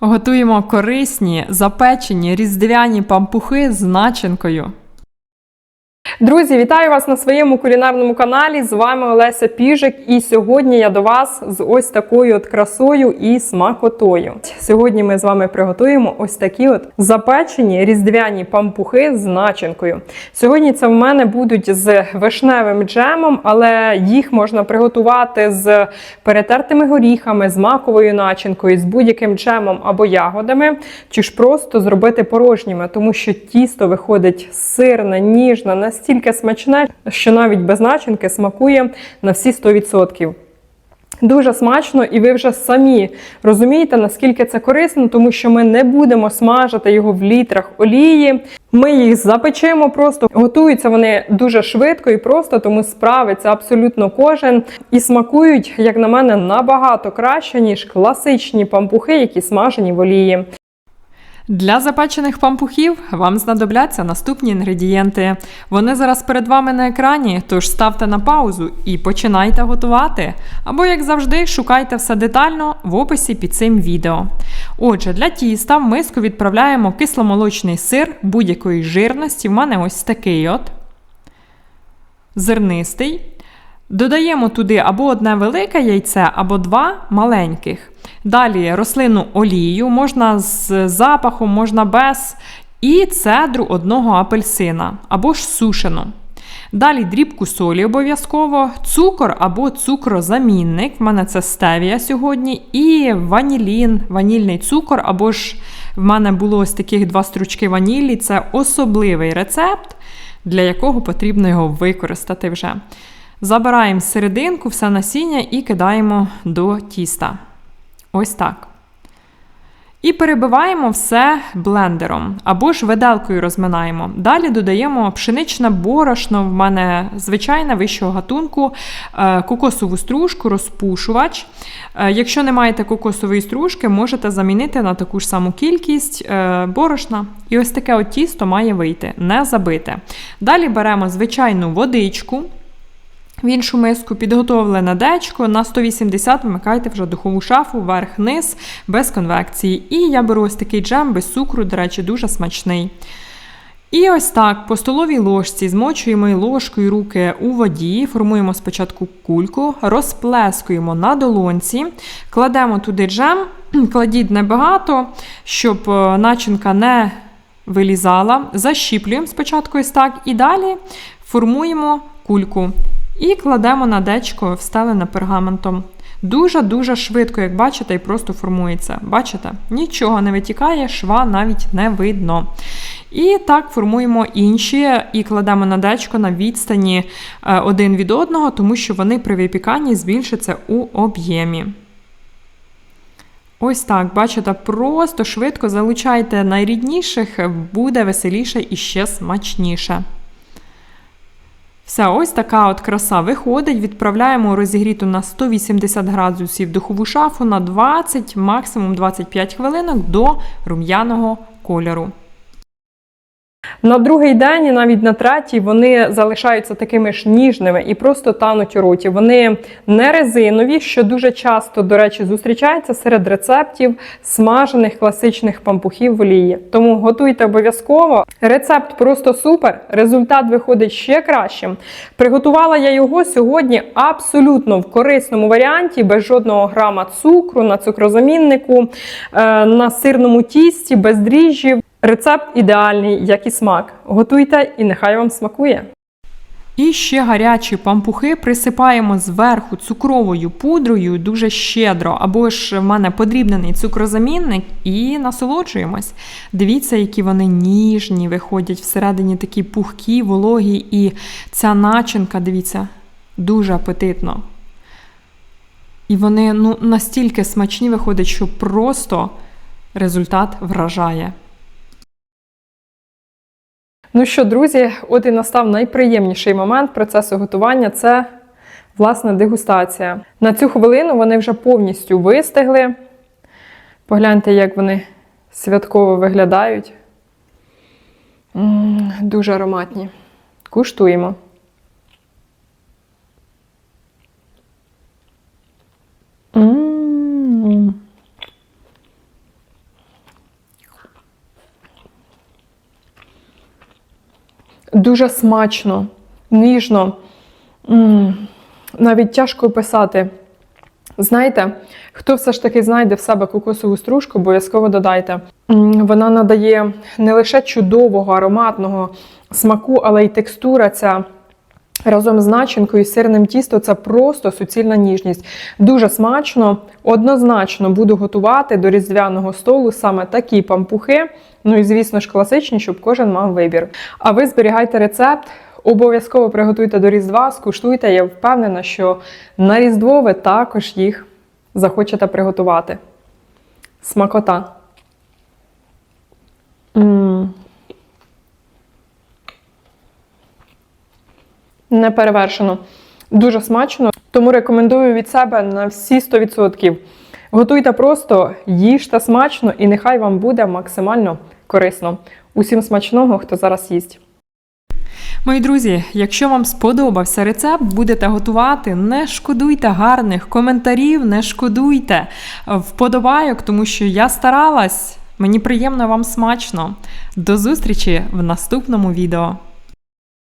Готуємо корисні, запечені різдвяні пампухи з начинкою. Друзі, вітаю вас на своєму кулінарному каналі. З вами Олеся Піжик. І сьогодні я до вас з ось такою от красою і смакотою. Сьогодні ми з вами приготуємо ось такі от запечені різдвяні пампухи з начинкою. Сьогодні це в мене будуть з вишневим джемом, але їх можна приготувати з перетертими горіхами, з маковою начинкою, з будь-яким джемом або ягодами, чи ж просто зробити порожніми, тому що тісто виходить сирне, ніжне, настільки смачне, що навіть без начинки смакує на всі 100%. Дуже смачно, і ви вже самі розумієте, наскільки це корисно, тому що ми не будемо смажити його в літрах олії. Ми їх запечемо просто. Готуються вони дуже швидко і просто, тому справиться абсолютно кожен. І смакують, як на мене, набагато краще, ніж класичні пампухи, які смажені в олії. Для запечених пампухів вам знадобляться наступні інгредієнти. Вони зараз перед вами на екрані, тож ставте на паузу і починайте готувати. Або, як завжди, шукайте все детально в описі під цим відео. Отже, для тіста в миску відправляємо кисломолочний сир будь-якої жирності. В мене ось такий от зернистий. Додаємо туди або одне велике яйце, або два маленьких. Далі рослинну олію, можна з запахом, можна без. І цедру одного апельсина або ж сушену. Далі дрібку солі обов'язково, цукор або цукрозамінник. В мене це стевія сьогодні. І ванілін, ванільний цукор, або ж в мене було ось таких два стручки ванілі. Це особливий рецепт, для якого потрібно його використати вже. Забираємо серединку, все насіння і кидаємо до тіста. Ось так. І перебиваємо все блендером або ж виделкою розминаємо. Далі додаємо пшеничне борошно, в мене звичайне вищого гатунку, е, кокосову стружку, розпушувач. Е, Якщо не маєте кокосової стружки, можете замінити на таку ж саму кількість е, борошна. І ось таке от тісто має вийти, не забите. Далі беремо звичайну водичку. В іншу миску підготовлене дечко на 180 вмикайте вже духову шафу вверх-низ без конвекції. І я беру ось такий джем без цукру, до речі, дуже смачний. І ось так по столовій ложці змочуємо ложкою руки у воді, формуємо спочатку кульку, розплескуємо на долонці, кладемо туди джем, кладіть небагато, щоб е, начинка не вилізала. Защіплюємо спочатку ось так, і далі формуємо кульку. І кладемо на дечко, встелене пергаментом. Дуже-дуже швидко, як бачите, і просто формується. Бачите? Нічого не витікає, шва навіть не видно. І так формуємо інші і кладемо на дечко на відстані е, один від одного, тому що вони при випіканні збільшаться у об'ємі. Ось так, бачите, просто швидко залучайте найрідніших, буде веселіше і ще смачніше. Все, ось така от краса виходить. Відправляємо розігріту на 180 градусів духову шафу на 20, максимум 25 хвилинок до рум'яного кольору. На другий день навіть на третій вони залишаються такими ж ніжними і просто тануть у роті. Вони не резинові, що дуже часто, до речі, зустрічається серед рецептів смажених класичних пампухів в олії. Тому готуйте обов'язково. Рецепт просто супер, результат виходить ще кращим. Приготувала я його сьогодні абсолютно в корисному варіанті, без жодного грама цукру, на цукрозаміннику, е, на сирному тісті, без дріжджів. Рецепт ідеальний, як і смак. Готуйте і нехай вам смакує. І ще гарячі пампухи присипаємо зверху цукровою пудрою дуже щедро, або ж в мене подрібнений цукрозамінник, і насолоджуємось. Дивіться, які вони ніжні, виходять всередині такі пухкі, вологі, і ця начинка, дивіться, дуже апетитно. І вони ну, настільки смачні виходять, що просто результат вражає. Ну що, друзі, от і настав найприємніший момент процесу готування це власне дегустація. На цю хвилину вони вже повністю вистигли. Погляньте, як вони святково виглядають. Дуже ароматні. Куштуємо. -м. Дуже смачно, ніжно. Навіть тяжко описати. Знаєте, хто все ж таки знайде в себе кокосову стружку, обов'язково додайте. Вона надає не лише чудового ароматного смаку, але й текстура ця разом з начинкою, і сирним тісто це просто суцільна ніжність. Дуже смачно, однозначно буду готувати до різдвяного столу саме такі пампухи. Ну і звісно ж класичні, щоб кожен мав вибір. А ви зберігайте рецепт. Обов'язково приготуйте до Різдва, скуштуйте. Я впевнена, що на Різдво ви також їх захочете приготувати. Смакота. м Не перевершено. Дуже смачно, тому рекомендую від себе на всі 100%. Готуйте просто, їжте смачно і нехай вам буде максимально корисно. Усім смачного, хто зараз їсть. Мої друзі, якщо вам сподобався рецепт, будете готувати, не шкодуйте гарних коментарів, не шкодуйте вподобайок, тому що я старалась. Мені приємно вам смачно. До зустрічі в наступному відео.